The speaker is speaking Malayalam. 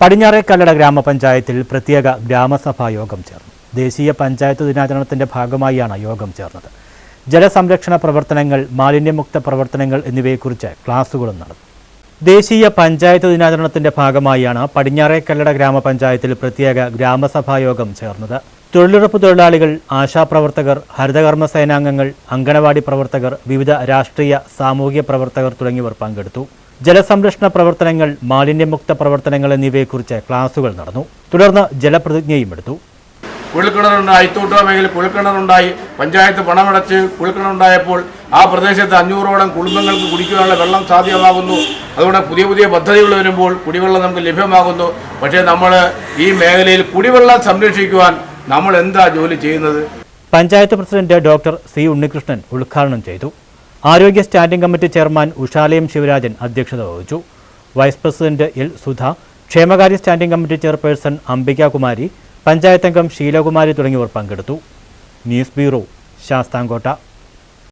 പടിഞ്ഞാറേക്കല്ലട ഗ്രാമപഞ്ചായത്തിൽ പ്രത്യേക ഗ്രാമസഭാ യോഗം ചേർന്നു. ദേശീയ പഞ്ചായത്ത് ദിനാചരണത്തിന്റെ ഭാഗമായാണ് യോഗം ചേർന്നത്. ജലസംരക്ഷണ പ്രവർത്തനങ്ങൾ മാലിന്യമുക്ത പ്രവർത്തനങ്ങൾ എന്നിവയെക്കുറിച്ച് ക്ലാസുകളും നടന്നു. ദേശീയ പഞ്ചായത്ത് ദിനാചരണത്തിന്റെ ഭാഗമായാണ് പടിഞ്ഞാറേക്കല്ലട ഗ്രാമപഞ്ചായത്തിൽ പ്രത്യേക ഗ്രാമസഭാ യോഗം ചേർന്നത്. തൊഴിലുറപ്പ് തൊഴിലാളികൾ ആശാപ്രവർത്തകർ ഹരിതകർമ്മ സേനാംഗങ്ങൾ അങ്കണവാടി പ്രവർത്തകർ വിവിധ രാഷ്ട്രീയ സാമൂഹിക പ്രവർത്തകർ തുടങ്ങിയവർ പങ്കെടുത്തു. ജലസംരക്ഷണ പ്രവർത്തനങ്ങൾ മാലിന്യമുക്ത പ്രവർത്തനങ്ങൾ എന്നിവയെക്കുറിച്ച് ക്ലാസുകൾ നടന്നു. തുടർന്ന് ജലപ്രതിജ്ഞയും എടുത്തു. കുഴൽക്കിണറുണ്ടായി അയിത്തോട്ടുക മേഖലയിൽ കുഴൽക്കിണറുണ്ടായി പഞ്ചായത്ത് പണമടച്ച് കുഴൽക്കിണറുണ്ടായപ്പോൾ ആ പ്രദേശത്ത് അഞ്ഞൂറോളം കുടുംബങ്ങൾക്ക് കുടിക്കുവാനുള്ള വെള്ളം സാധ്യമാകുന്നു. അതുകൊണ്ട് പുതിയ പുതിയ പദ്ധതികൾ വരുമ്പോൾ കുടിവെള്ളം നമുക്ക് ലഭ്യമാകുന്നു. പക്ഷേ നമ്മൾ ഈ മേഖലയിൽ കുടിവെള്ളം സംരക്ഷിക്കുവാൻ നമ്മൾ എന്താ ജോലി ചെയ്യുന്നത്? Panchayat president doctor C Unnikrishnan ഉദ്ഘാടനം ചെയ്തു. ആരോഗ്യ standing committee chairman Ushalayam Sivarajan അധ്യക്ഷത വഹിച്ചു. വൈസ് പ്രസിഡന്റ് എൽ സുധ ക്ഷേമകാര്യ standing committee chairperson Ambikakumari panchayat അംഗം ശീലകുമാരി തുടങ്ങിയവർ പങ്കെടുത്തു. News bureau Sasthamkotta.